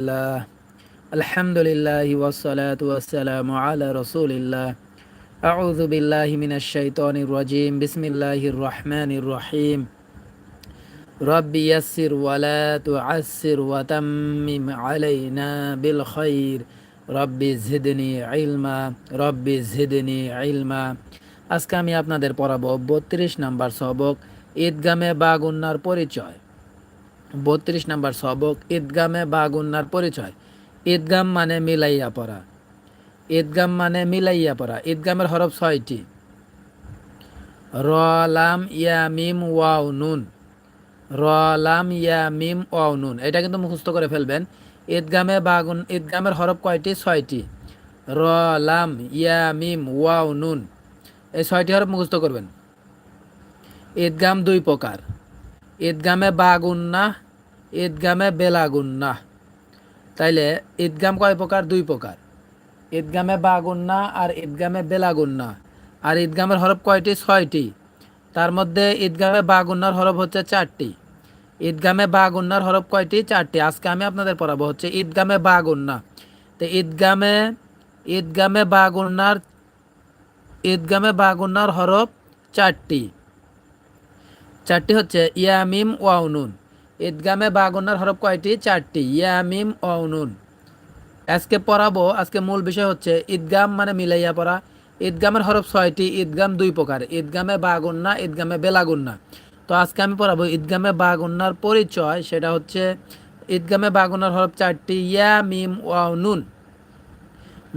আলহামদুলিল্লাহ আলহামদুলিল্লাহ ওয়াসালাতু ওয়াসসালামু আলা রাসূলিল্লাহ। আউযু বিল্লাহি মিনাশ শাইতানির রাজিম, বিসমিল্লাহির রহমানির রহিম। রব্বি ইয়াসসির ওয়ালা তুআসসির ওয়া তাম্মিম আলাইনা বিল খাইর। রব্বি জিদনি ইলমা, রব্বি জিদনি ইলমা। আজকে আমি আপনাদের পড়াবো বত্রিশ নম্বর সবক ঈদগামে বাগুন্নার পরিচয়। বত্রিশ নাম্বার সবক ঈদগামে বাগুন্নার পরিচয়। ঈদগাম মানে মিলাইয়া পড়া। ঈদগাম মানে মিলাইয়া পড়া। ঈদগামের হরফ ছয়টি। র, লাম, ইয়া, মিম, ওয়াও, নুন। র, লাম, ইয়া, মিম, ওয়াও, নুন। এটা কিন্তু মুখস্থ করে ফেলবেন। ঈদগামে বাগুন, ঈদগামের হরফ কয়টি? ছয়টি। র, লাম, ইয়া, মিম, ওয়াও, নুন। এই ছয়টি হরফ মুখস্থ করবেন। ঈদগাম দুই প্রকার। ঈদগামে বাগুন্না ঈদগামে বেলাগুন্না তাইলে ঈদগাম কয় প্রকার? দুই প্রকার। ঈদগামে বাগুন্না আর ঈদগামে বেলাগুন্না আর ঈদগামের হরফ কয়টি? ছয়টি। তার মধ্যে ঈদগামে বাগুন্নার হরফ হচ্ছে চারটি। ঈদগামে বাগুন্নার হরফ কয়টি? চারটি। আজকে আমি আপনাদের পড়াবো হচ্ছে ঈদগামে বাগুন্না তো ঈদগামে ঈদগামে বাগুন্নার ঈদগামে বাগুন্নার হরফ চারটি। চারটি হচ্ছে ইয়ামিম ওয়াউনুন ঈদগামে বাগুন্নার হরফ কয়টি? চারটি। ইয়ামিম ওয়াউনুন আজকে পড়াবো, আজকে মূল বিষয় হচ্ছে ঈদগাম মানে মিলাইয়া পড়া। ঈদগামের হরফ ছয়টি, ঈদগাম দুই প্রকার। ঈদগামে বাগুন্না, ঈদগামে বেলাগুন্না। তো আজকে আমি পড়াবো ঈদগামে বাগুন্নার পরিচয়, সেটা হচ্ছে ঈদগামে বাগুন্নার হরফ চারটি, ইয়া, মিম নুন।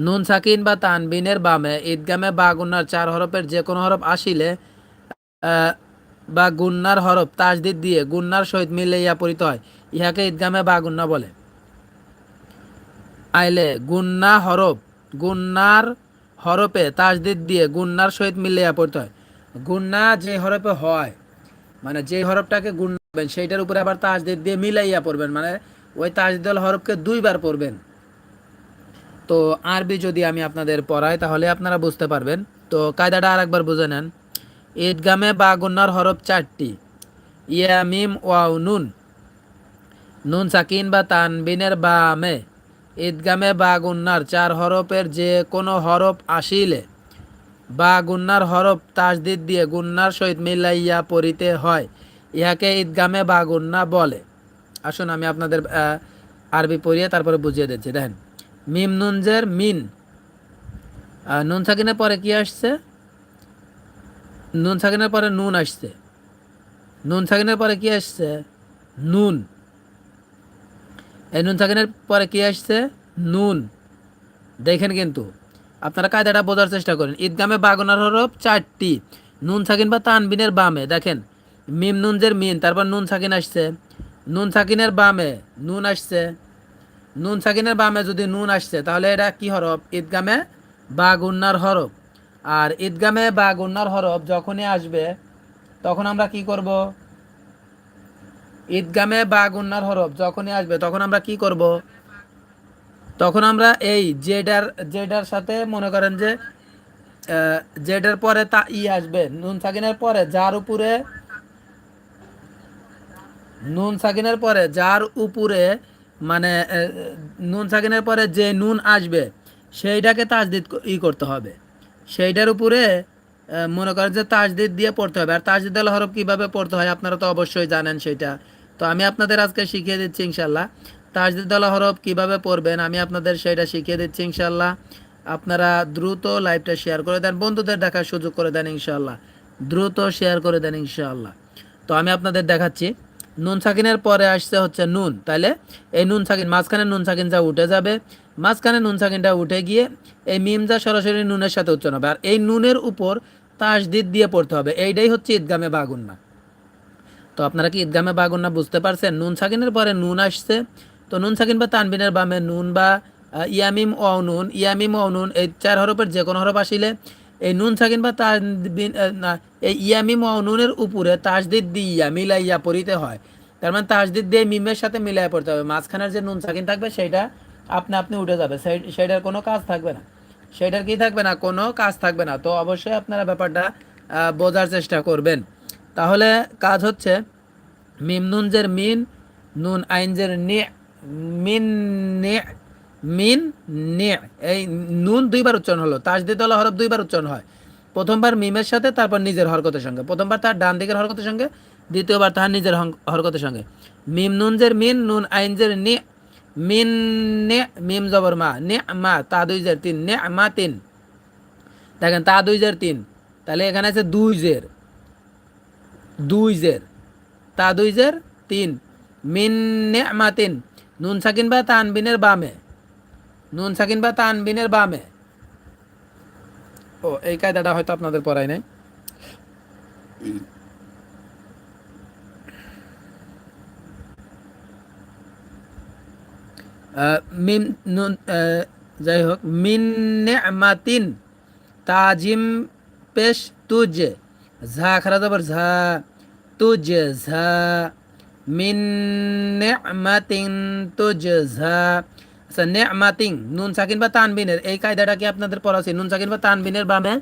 নুন সাকিন বা তানবিনের বামে ঈদগামে বাগুন্নার চার হরফের যে কোনো হরফ আসিলে বা গুন্নার হরফ তাজদিদ দিয়ে গুন্নার সহিত মিলাইয়া পড়িত হয়। ইহাকে ঈদগামে বাগুন্না বলে। আইলে গুন্না হরফ, গুন্নার হরফে তাজদিদ দিয়ে গুন্নার সহিত মিলাইয়া পড়তে হয়। গুন্না যে হরফে হয় মানে যে হরফটাকে গুণবেন সেইটার উপরে আবার তাজদিদ দিয়ে মিলাইয়া পড়বেন মানে ওই তাজদিদ হরফকে দুইবার পড়বেন। তো আরবি যদি আমি আপনাদের পড়াই, তাহলে আপনারা বুঝতে পারবেন। তো কায়দাটা আর একবার বুঝে নেন। ঈদগামে বা গুন্নার হরফ চারটি। ইয়া, মিম, ওয়াও, নুন। নুন সাকিন বা তানবিনের বামে ঈদগামে বা গুন্নার চার হরফের যে কোনো হরফ আসিলে বা গুন্নার হরফ তাজদিদ দিয়ে গুন্নার সহিত মিলাইয়া পড়িতে হয়। ইহাকে ঈদগামে বা গুন্না বলে। আসুন আমি আপনাদের আরবি পড়িয়ে তারপরে বুঝিয়ে দিচ্ছি। দেখেন, মিম নুনজের মিন। নুন সাকিনের পরে কি আসছে? নুন সাকিনের পরে নুন আসছে। নুন সাকিনের পরে কি আসছে? নুন। এই নুন সাকিনের পরে কি আসছে? নুন। দেখেন কিন্তু, আপনারা কায়দাটা বোঝার চেষ্টা করেন। ঈদগামে বাগনার হরফ চারটি। নুন সাকিন বা তানবিনের বামে, দেখেন। মিম নুনজের মিন, তারপর নুন সাকিন আসছে। নুন সাকিনের বামে নুন আসছে। নুন সাকিনের বামে যদি নুন আসছে, তাহলে এটা কি হরফ? ঈদগামে বাগুন্নার হরফ। আর ঈদগামে বাগুন্নার হরফ যখনই আসবে, তখন আমরা কি করব? ঈদগামে বাগুন্নার হরফ যখনই আসবে, তখন আমরা কি করব? তখন আমরা এই জেডার জেডার সাথে মনে করেন যে জেডের পরে তা ই আসবে, নুন সাকিনের পরে যার উপরে, নুন সাকিনের পরে যার উপরে মানে নুন সাকিনের পরে যে নুন আসবে, সেইটাকে তাজদিদ ই করতে হবে। সেইটার উপরে মনে করেন যে তাজদিদ দিয়ে পড়তে হবে। আর তাজদিদ আল হরফ কীভাবে পড়তে হয় আপনারা তো অবশ্যই জানেন সেটা। তো আমি আপনাদের আজকে শিখিয়ে দিচ্ছি ইনশাল্লাহ তাজদিদ আল হরফ কীভাবে পড়বেন আমি আপনাদের সেটা শিখিয়ে দিচ্ছি ইনশাল্লাহ আপনারা দ্রুত লাইভটা শেয়ার করে দেন, বন্ধুদের দেখার সুযোগ করে দেন ইনশাল্লাহ দ্রুত শেয়ার করে দেন ইনশাআল্লাহ। তো আমি আপনাদের দেখাচ্ছি। নুন সাকিনের পরে আসছে হচ্ছে নুন তাহলে এই নুন সাকিন, মাঝখানে নুন সাকিন যা উঠে যাবে, মাঝখানে নুন সাকিনটা উঠে গিয়ে এই মিম যা সরাসরি নুনের সাথে উচ্চারণ হবে, আর এই নুনের উপর তাসদিদ দিয়ে পড়তে হবে, এইটাই হচ্ছে ঈদগামে বাগুন্না। তো আপনারা কি ঈদগামে বাগুন্না বুঝতে পারছেন? নুন সাকিনের পরে নুন আসছে, তো নুন সাকিন বা তানবিনের বামে নুন বা ইয়ামিম ও নুন, ইয়ামিম ও নুন, এই চার হরফের যে কোনো হরফ আসিলে এই নুন সাকিন বা তানবিন না, এই ইয়ামিম ও নুনের উপরে তাসদিদ দিয়া মিলাইয়া পড়িতে হয়। তার মানে তাসদিদ দিয়ে মিমের সাথে মিলাইয়া পড়তে হবে। মাঝখানের যে নুন সাকিন থাকবে, সেইটা আপনি আপনি উঠে যাবে। সেইটার কোনো কাজ থাকবে না। সেটার কি থাকবে না? কোনো কাজ থাকবে না। তো অবশ্যই আপনারা ব্যাপারটা বোঝার চেষ্টা করবেন। তাহলে কাজ হচ্ছে, মিম নুনজের মিন, নুন আইনজের নে, মিন নে মিন নে, এই নুন দুইবার উচ্চারণ হলো, তাজদিদ হলো হরফ দুইবার উচ্চারণ হয়। প্রথমবার মিমের সাথে, তারপর নিজের হরকতের সঙ্গে। প্রথমবার তার ডান দিকের হরকতের সঙ্গে, দ্বিতীয়বার তার নিজের হরকতের সঙ্গে। মিম নুনজের মিন, নুন আইনজের নে, মিন নে, মিম জবর মা, নে মা, তা দুই জের তিন, নে মা তিন। দেখেন, তা দুই জের তিন। তাহলে এখানে আছে দুই জের। দুই জের। তা দুই জের তিন। মিন নে মা তিন। নুন সাকিন বা তানবিনের বামে। নুন সাকিন বা তানবিনের বামে। ও, এই কায়দাটা হয়তো আপনাদের পড়ায় নাই। মিন, নুন যাই হোক, মিন নেমাতিন তাজিম পেশ তুজ, ঝা খারা যাবার ঝা, তুজ ঝা, মিন নেমাতিন তুজ ঝা আচ্ছা নেমাতিং নুন সাকিন বা তানবিনের, এই কায়দাটা কি আপনাদের পড়া আছে নুন সাকিন বা তানবিনের বামে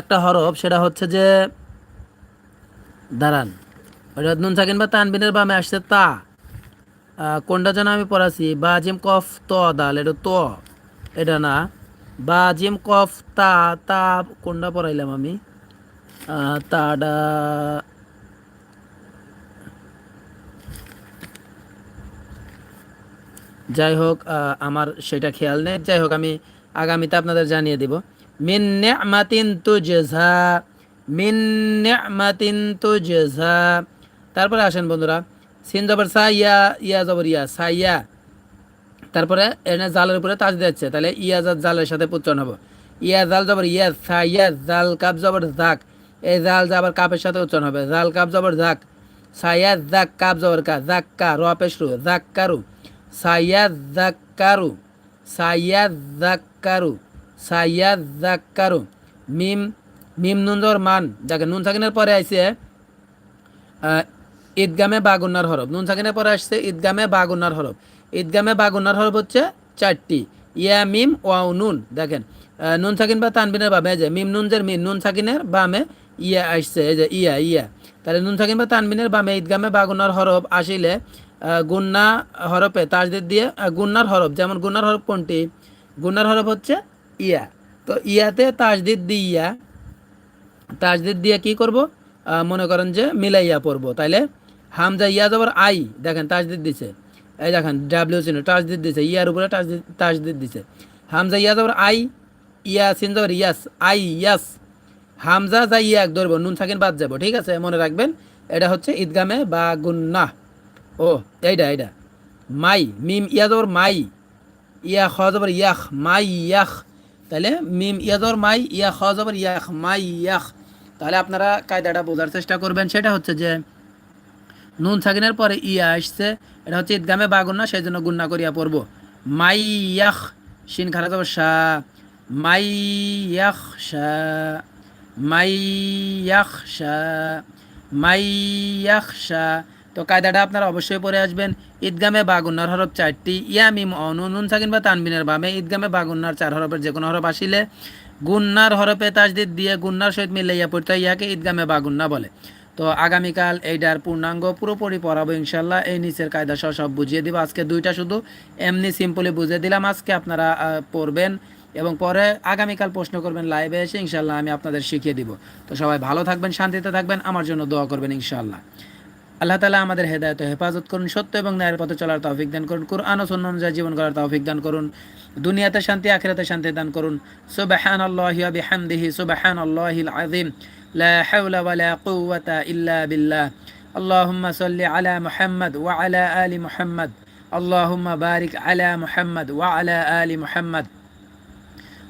একটা হরফ, সেটা হচ্ছে যে, দাঁড়ান নুন সাকিন বা তানবিনের বামে আসছে তা। কোনটা যেন আমি পড়াছি? বাজিম কফ ত, দাল, এটা ত, এটা না। বাজিম কফ তা তা, কোনটা পড়াইলাম আমি? তাডা যাই হোক আমার সেটা খেয়াল নেই। যাই হোক, আমি আগামীতে আপনাদের জানিয়ে দিব। মিন নেমাতিন তুজা মিন নেমাতিন তুজা তারপরে আসেন বন্ধুরা, সিন জবর সা ইয়া ইয়া জবর ইয়া সা ইয়া তারপরে এনে জালের উপরে তাজ দিচ্ছে তাহলে ইয়া জালের সাথে উচ্চারণ হব। ইয়া জাল জবর ইয়া সা ইয়া জাল কাপ জবর জাক। এই জাল যাবার কাপের সাথে উচ্চারণ হবে। জাল কাপ জবর জাক, সাইয়া, জাক কাপ জবর কা, জাক কা, র জাক কারু সাইয়া জাক কারু সাইয়া জাক কারু সাইয়া জাক কারু মিম মিম নুন মান। দেখেন, নুন সাকিনের পরে আইসে ঈদগামে বাগুন্নার হরফ। নুন সাকিনের পরে আসছে ঈদগামে বাগুন্নার হরফ। ঈদগামে বাগুন্নার হরফ হচ্ছে চারটি। ইয়া, মিম, ওয়াও, নুন। দেখেন নুন সাকিন বা তানবিনের বামে যে মিম নুনজের মিম, নুন সাকিনের বামে ইয়া আসছে, এই যে ইয়া ইয়া। তাহলে নুন সাকিন বা তানবিনের বামে ঈদগামে বাগুন্নার হরফ আসিলে গুন্না হরফে তাজদের দিয়ে গুন্নার হরফ, যেমন গুন্নার হরফ কোনটি? গুন্নার হরফ হচ্ছে ইয়া। তো ইয়াতে তাজদিদ দিয়া, তাজদিদ দিয়ে কি করব? মনে করেন যে মিলাইয়া পড়ব। তাইলে হামজা, ইয়া যাবার আই, দেখেন তাজদিদ দিছে। এই দেখেন, ডাব্লিউ চিহ্ন, তাজদিদ দিছে। ইয়ার উপরে তাজদিদ তাজদিদ দিছে। হামজা, ইয়া যাবার আই, ইয়া, সিন যাবার ইয়াস, আই, ইয়াস। হামজা যা ইয়া এক ধরবো, নুন সাকিন বাদ যাব, ঠিক আছে? মনে রাখবেন, এটা হচ্ছে ঈদগামে বা গুন্না ও এইটা এইটা মাই, মিম ইয়া যাবার মাই। ইয়া খ যাবার ইয়াখ, মাই ইয়াখ। তাহলে মিম ইয়া যাবার মাই, ইয়া খ যাবার ইয়াখ, মাই ইয়াখ। তাহলে আপনারা কায়দাটা বোঝার চেষ্টা করবেন। সেটা হচ্ছে যে, নুন সাকিনের পরে ইয়া আসছে। এটা হচ্ছে ঈদগামে বা গুন্না সেই জন্য গুন্না করিয়া পড়ব। মাই ইয়াখ, শিন খারা যাব শাহ মাই ইয়াখ শাহ মাই ইয়াখ শাহ মাই ইয়াখ শাহ তো কায়দাটা আপনারা অবশ্যই পড়ে আসবেন। ঈদগামে বাগুন্নার হরফ চারটি, ইয়া, মিম অনু নুন সাকিন বা তানবিনের বামে। ঈদগামে বাগুন্নার চার হরফের যে কোনো হরফ আসিলে গুন্নার হরফে তাজদিদ দিয়ে গুন্নার সহিত মিলাইয়া পড়তে ইয়াকে ঈদগামে বাগুন্না বলে। তো আগামীকাল এইটার পূর্ণাঙ্গ পুরোপুরি পড়াবো ইনশাল্লাহ এই নিচের কায়দা সহ সব বুঝিয়ে দিব। আজকে দুইটা শুধু। এমনি সিম্পলি বুঝিয়ে দিলাম আজকে আপনারা পড়বেন এবং পরে আগামীকাল প্রশ্ন করবেন লাইভে এসে ইনশাল্লাহ আমি আপনাদের শিখিয়ে দিব। তো সবাই ভালো থাকবেন, শান্তিতে থাকবেন। আমার জন্য দোয়া করবেন ইনশাল্লাহ আল্লাহ তালা আমাদের হেদায়ত হেফাজত করুন সত্য এবং ন্যায়ের পথে চলার তৌফিক দান করুন কুরআন ও সুন্নাহ অনুযায়ী জীবন করার তৌফিক দান করুন দুনিয়াতে শান্তি আখিরাতে শান্তি দান করুন সুবহানাল্লাহি ওয়া বিহামদিহি সুবহানাল্লাহিল আযীম লা হাওলা ওয়া লা কুওয়াতা ইল্লা বিল্লাহ اللهم صل على محمد وعلى آل محمد اللهم بارك على محمد وعلى آل محمد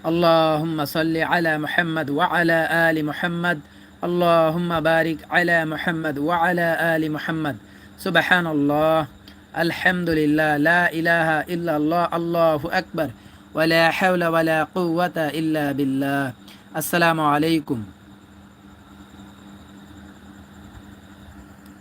اللهم صل على محمد وعلى آل محمد اللهم بارك على محمد وعلى آل محمد. سبحان الله الحمد لله لا إله إلا الله. الله أكبر. ولا حول ولا قوة إلا بالله. السلام عليكم.